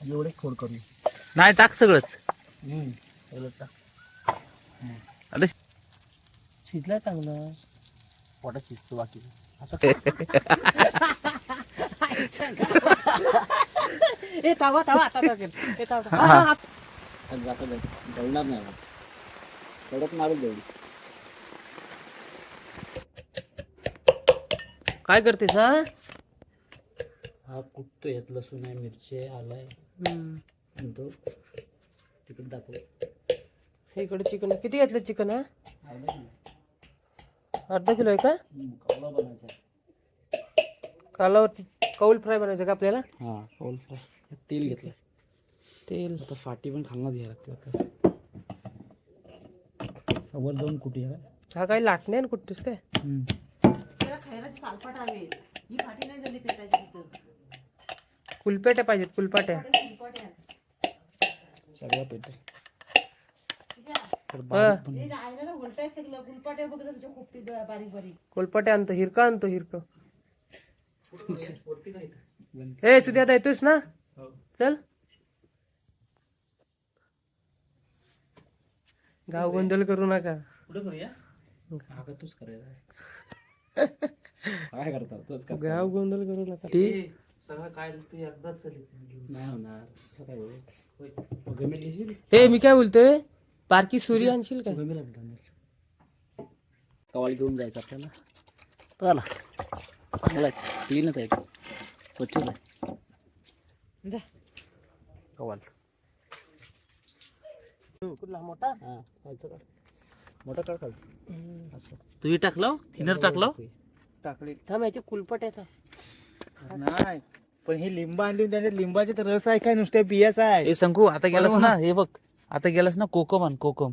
एवढे खोड करू नाही टाक सगळंच हम्म. अरे शिजलाय चांगलं पोटात शिजतो बाकी ए तावा तावा आता टाकेल. ए, तावा, तावा. हा. हा, हा. जातो जळणार नाही. कडक मारेल तेवढी काय करतेस हा हा कुठतो यात लसूण आहे मिरची आहे आलं तो तिकडे दाखव. हे इकडे चिकन किती घेतलं चिकन हा. अर्धा किलो. आहे का. कालावरती कौल फ्राय बनायचं का आपल्याला? हा कौल फ्राय. तेल घेतलं तेल. आता फाटी पण खालनाच घ्यायला लागते आता. वर जाऊन कुठे आहे? हा काही लाटणे ना कुठेस काय? हम्म. कुलपेट्या पाहिजेत कुलपाट्या सगळं हा. कोलपाट्या आणतो हिरका आणतो हिरक. ए सुद्या आता येतोस ना? चल. गाव गोंधळ करू नका. कुठं करूया? हा का तूच करायचा काय करता? तूच कर गाव गोंधळ करू नका. सगळं काय तू एकदाच नाही होणार. असं काय होईल हे मी काय बोलतोय? बारकी सूर्य आणशील का गमेल गमेल कवाल घेऊन जायचं आपल्याला. चला. चांगला आहे क्लीनच आहे तो. स्वच्छच आहे. जा. कवाल कुठला? मोठा? हा. काढ. मोठा काढ असं. तुम्ही टाकलं? थिनर टाकलं? टाकले. थांब याचे कुलपट्या नाही. पण हे लिंब आणली त्याच्यात लिंबाचे तर रस आहे काय नुसत्या बियाचा आहे? ए शंकू आता गेलास ना हे बघ आता गेलास ना कोकम आण कोकम.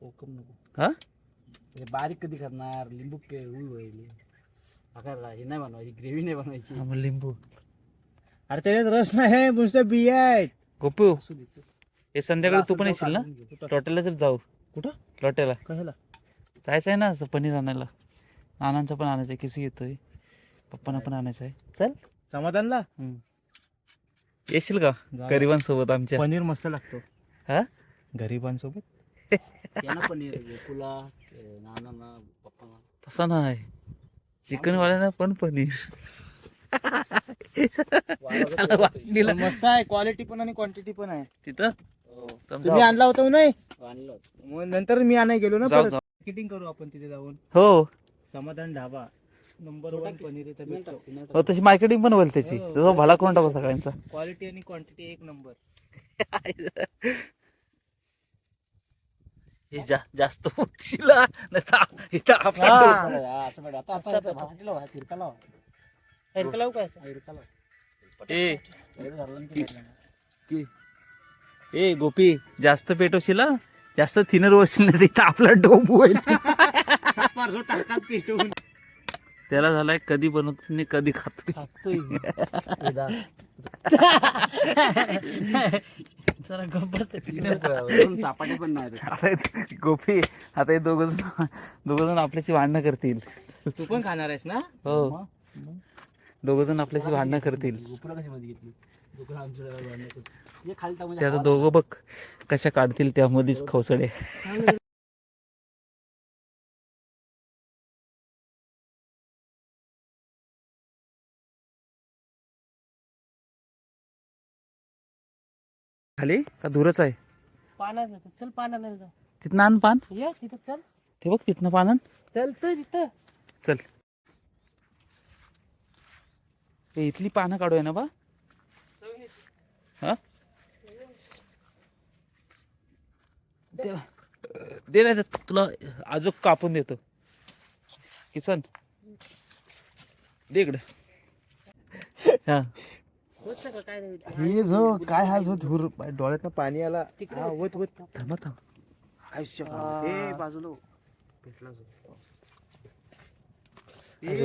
कोकम नको. हा? हे बारीक कधी करणार? लिंबू पे उई होईल. आकार हे नाही बनवायची ग्रेव्ही नाही बनवायची. हा, मग लिंबू. अरे त्याच्यात रस नाही नुसत्या बिया आहेत. गोपू असू दे. हे संध्याकाळी तू पण येशील ना. लॉटेला जर जाऊ. कुठं? लॉटेला. कशाला? जायचं आहे ना असं पनीर आणायला. नानांचं पण आणायचं आहे किसी येतोय. पप्पांना पण आणायचं आहे चल. समाधानला? येशील का. गरिबांसोबत आमच्या. पनीर मस्त लागतो. हा? गरिबांसोबत? त्यांना पनीर गोकुला ते नानांना पप्पांना. तसं नाही. चिकन वाल्याना पण पनीर. चला, वाटणीला. पण मस्त आहे क्वालिटी पण आणि क्वांटिटी पण आहे. तिथं? हो, तुम्ही. आणला होता हो नाही? आणलं होतं. मग नंतर मी आणाय गेलो ना जाऊ परत. जाऊ. मार्केटिंग करू आपण तिथे जाऊन. हो. समाधान ढाबा. नंबर वन पनीर इथं भेटतो हो. तशी मार्केटिंग पण होईल त्याची हो. भला करून टाकू सगळ्यांचा क्वालिटी आणि क्वांटिटी एक नंबर हे जा जास्त उचला नाही तर इथं आपला. डोकं. असं पाहिजे. आता- आता- असं आता पाहिजे. भाजीला व्हा, तिरकाला व्हा. हिरका लावू काय असं? तिरकाला व्हा. ए पहिलं झालं ना की झालं ना. ए गोपी जास्त पेटवशील हा. जास्त थिनर वशील नाही तिथं आपला डोब होईल त्याला झालाय कधी बनवतो आणि कधी खातो. जरा सापाटे पण नाही गोपी आता हे दोघ जण दोघ जण आपल्याशी भांडणं करतील. तू पण खाणार आहेस ना? हो? दोघ जण आपल्याशी भांडणं करतील. गोपुला कशी मध्ये घेतली? गोकुला आमच्या गावाला भांडणं करतो. हे खाली टाक ते आता हवा दोघं बघ कशा काढतील त्यामध्येच खवसडे. खाली? का दूरच आहे? पाण्यात जातो. चल पाण्यात जाऊ. तिथनं आण पान. ये तिथं चल. ते बघ तिथनं पान आण. चल तर तिथं चल. इथली पानं काढूया ना बा. हा? दे दे नाही तर तुला अजून कापून देतो. किसन दे इकडे. हा. नाही हे जो काय हा जो धूर डोळ्यात पाणी आला. हा, वत वत. थांबा थांब. आयुष्य हा. हे बाजूला हो. भेटला जो.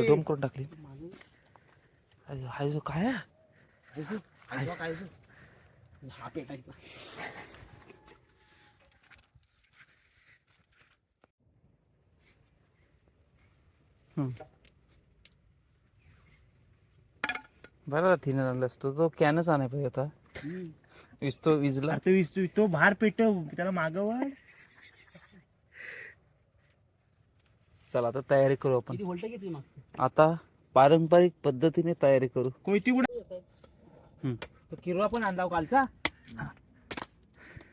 डोम करून टाकली. हाय जो- हाय जो काय. हा पेटायचा बरं थिनर आणलं असतो तो. कॅनच आणाय पाहिजे होता. विजतो विजला. तो विस- तो बाहेर पेटव त्याला मागव चला आता तयारी करू आपण. किती व्होल्ट आता पारंपरिक पद्धतीने तयारी करू. कोयती उडा हम्म. तो किरवा पण आणला हो कालचा.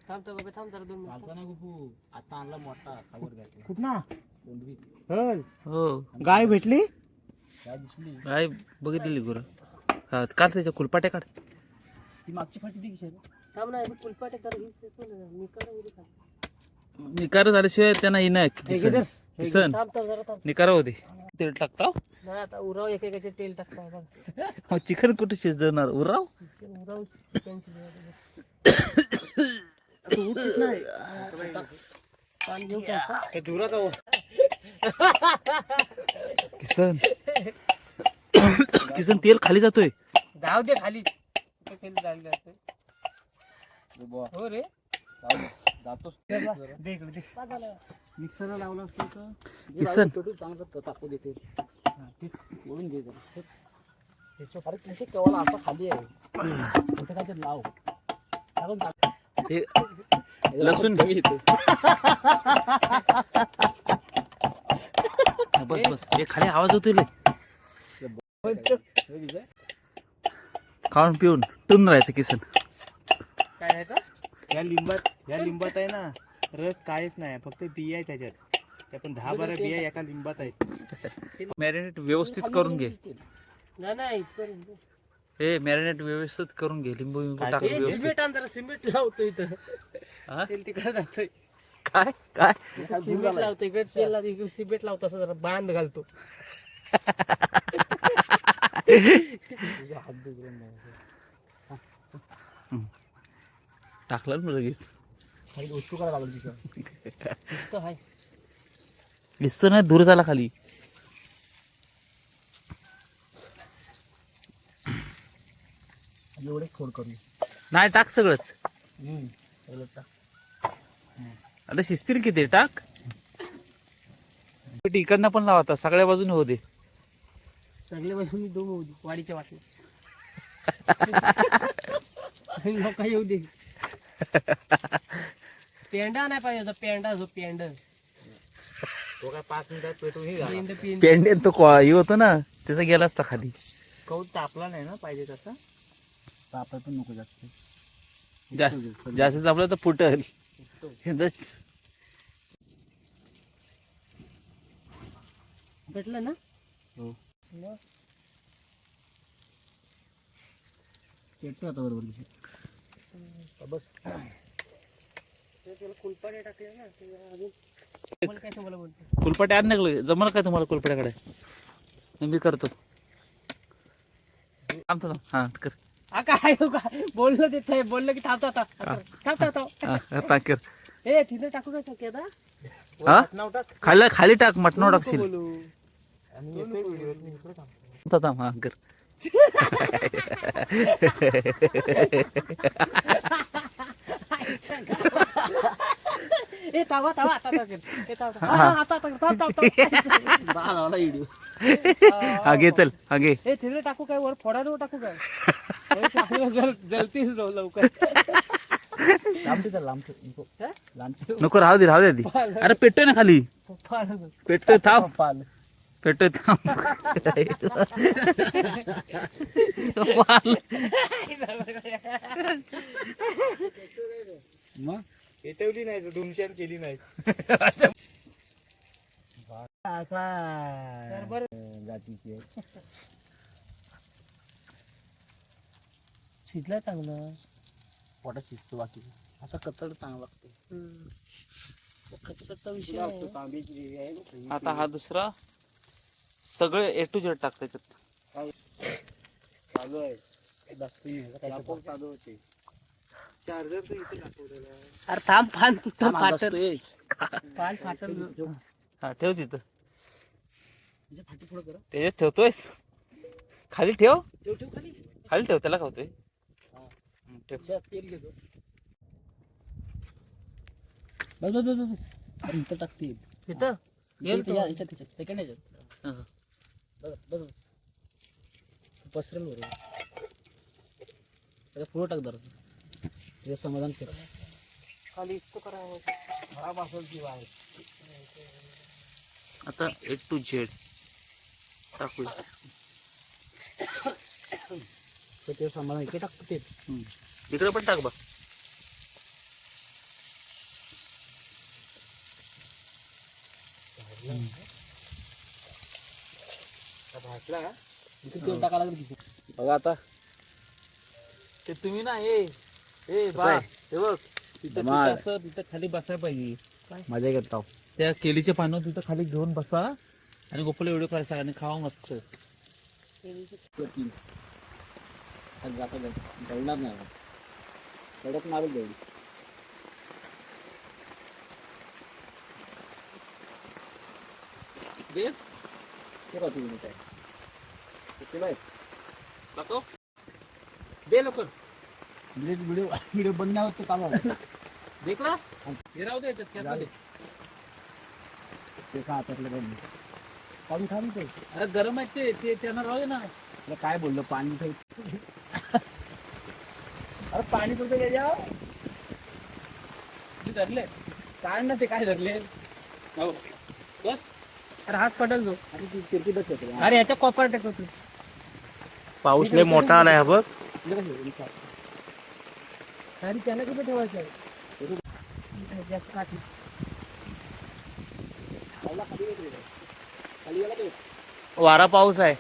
थांब तर गप्पे, थांब जरा दोन मिनिटं. चालता ना गुपू आता आणला मोठा खावर घातला कुठना कोंडवी हल. हो. गाय भेटली? काय दिसली. काय बघितलेली गुरं. हा काढ त्याच्या कुलपाट्या काढ. ती मागची फाटी ती किशोर थांब ना एक कुलपाटे कर झाल्याशिवाय त्यांना येणार किसन किसन थांब तर जरा थांब. निकारा होते तेल टाकता नाही आता उराव एकेकाचे तेल टाकता बघ. चिकन कुठे शिजवणार? उराव? उराव चिकन का. किसन किसन तेल खाली जातोय. जाऊ दे खाली. कुठं तेल जायला जातंय. हो रे? मिक्सरला लावलं असतं तर. किसन. चांगलं त- तापू देते ओढून घे जरा. अरे कसे केव्हा असा खाली आहे. कुठे काय ते लाव. टाकून टाक. हे लसूण कमी येते हा, बस बस. हे खाली आवाज होतोय लय. हे? खाऊन पिऊन टून राहायचं किसन. काय आहे तर? या लिंबात या लिंबात आहे ना रस काहीच नाही फक्त बिया आहे त्याच्यात. त्या पण दहा बारा बिया एका लिंबात आहेत. मॅरिनेट व्यवस्थित करून घे. नाही नाही इथपर्यंत. हे मॅरिनेट व्यवस्थित करून घे लिंबू लिंबू टाकून व्यवस्थित. सिमेंट आण जरा सिमेंट लावतो इथं. हा? तेल तिकडे जातोय. काय? काय? सिमेंट लावतो इकडे तेल लावतो इकडे सिमेंट लावतो असं जरा बांध घालतो तुझ्या हात बिघडून नाही. टाकलं ना लगेच. दिसतं ना दूर झाला खाली. एवढे खोड करून नाही टाक सगळंच. आता शिस्तील किती टाक. इकडनं पण लावा सगळ्या बाजूने होऊ सगळे बाजूनी दोन होऊ दे वाडीच्या वाटले लोक येऊ दे. पेंडा नाही पाहिजे होता पेंडा जो पेंड. तो काय पाच मिनिटात हे झाला. पेंड पेंड. तो को- हे होतं ना त्याचा गेला असता खाली. कौत तापला नाही ना पाहिजे तसा? तापाय पण नको जास्त. जास्त जास्त आपलं तर फुटल. भेटलं ना? हो. पेटतो आता बरोबर. बस. कुलपाडे टाकले ना ते अजून मला काय तुम्हाला बोलतो कुलपाट्या आण लागलं जमलं काय तुम्हाला कुलपाट्याकडे मी करतो. थांबतो थांब. हा कर. हा काय बोललं ते थांब, बोललं की थांबता आता. थांब थांब थांब हा, हा, टाक कर. ए तिथं टाकू काय आता हा? टाक. खाली खाली टाक मटणावर टाकशील. थांब. हा कर. हा, हा, हा घे चल हा घे. ए तिकडे टाकू काय? वर फोडायला टाकू काय? जलतीच लव- लवकर. नको. हा? लांब ठेव नको राहू दे राहू दे अरे पेटतोय ना खाली. पेटतोय थांब. पेटवली नाही धुमशान केली नाही. असा. जातीची आहे. शिजलं चांगलं. पोटात शिजतो बाकी. आता कचड चांगला लागतो. कच्चा विषय. आता हा दुसरा. सगळे ए टू जेड टाक त्याच्यात चालू आहे. दसवी चालू होते. चार्जर तर इथे दाखवलेला आहे. अरे थांब फान बसतोय. फान फाटल. हा ठेव तिथं. म्हणजे फाटी पुढं कर. त्याच्यात ठेवतोयस? खाली ठेव. ठेव ठेव खाली. खाली ठेव त्याला खावतोय. हा. ठेव. तेल घेतो. बस बस बस बस. अरे इथं टाकते. इथं? सेकंड याच्यात. बस बस बस. पसरेल बरोबर त्याला पुढं टाक जरा तुझं समाधान कर. खाली इतकं करावं खराब असेल ती वाय आता ए टू झेड टाकूया. ते समाधान इकडे टाकतो ते. इकडे पण टाक बा. भाजला का इथे तेल टाकायला लागलं तिथे. बघा आता. ते तुम्ही ना ए ए बा काय? हे बघ तिथं धमाल. तिथं असं तिथं खाली बसायला पाहिजे. मजा घेता त्या केळीचे पानं तिथं खाली घेऊन बसा आणि गोपाला व्हिडिओ करायचा आणि खावा मस्त. जळणार नाही कडक मारून जाईल दे. ते का तुम्ही काय? जातो दे लवकर. व्हिडिओ व्हिडिओ बंद नाही होत आहे. देखला हे राहू दे याच्यात, त्यात मध्ये. ते का काही नाही. पाणी खाली ते. अरे गरम आहे ते ते त्यांना राहू दे ना. तुला काय बोललो पाणी ठेव अरे पाणी तुझं त्याच्या धरले. काय ना ते काय धरले? हो. बस. अरे हात पडल जो अरे ती तिरकी बस होते अरे याच्या कॉपर टाकतो तू. पाऊस लय मोठा आलाय हा बघ. त्याला कुठे ठेवायचं? वारा पाऊस आहे.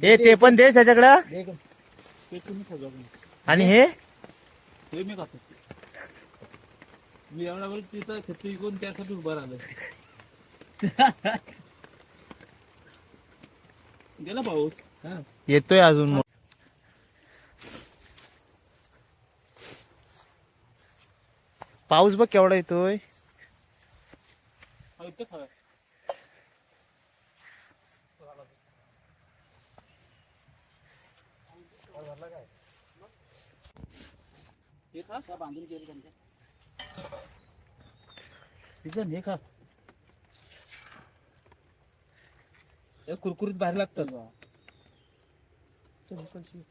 हे ते पण दे त्याच्याकडं ते तुम्ही आणि हे? हे मी खातो. मी एवढा वेळ तिथं छत्री विकून त्यासाठी उभं राहिलो. गेला पाऊस हा. येतोय अजून पाऊस बघ केवढा येतोय. हा, इथं खा. हे त्या बांधून गेले त्यांच्या तिचं हे हे कुरकुरीत बाहेर लागतात इकडची.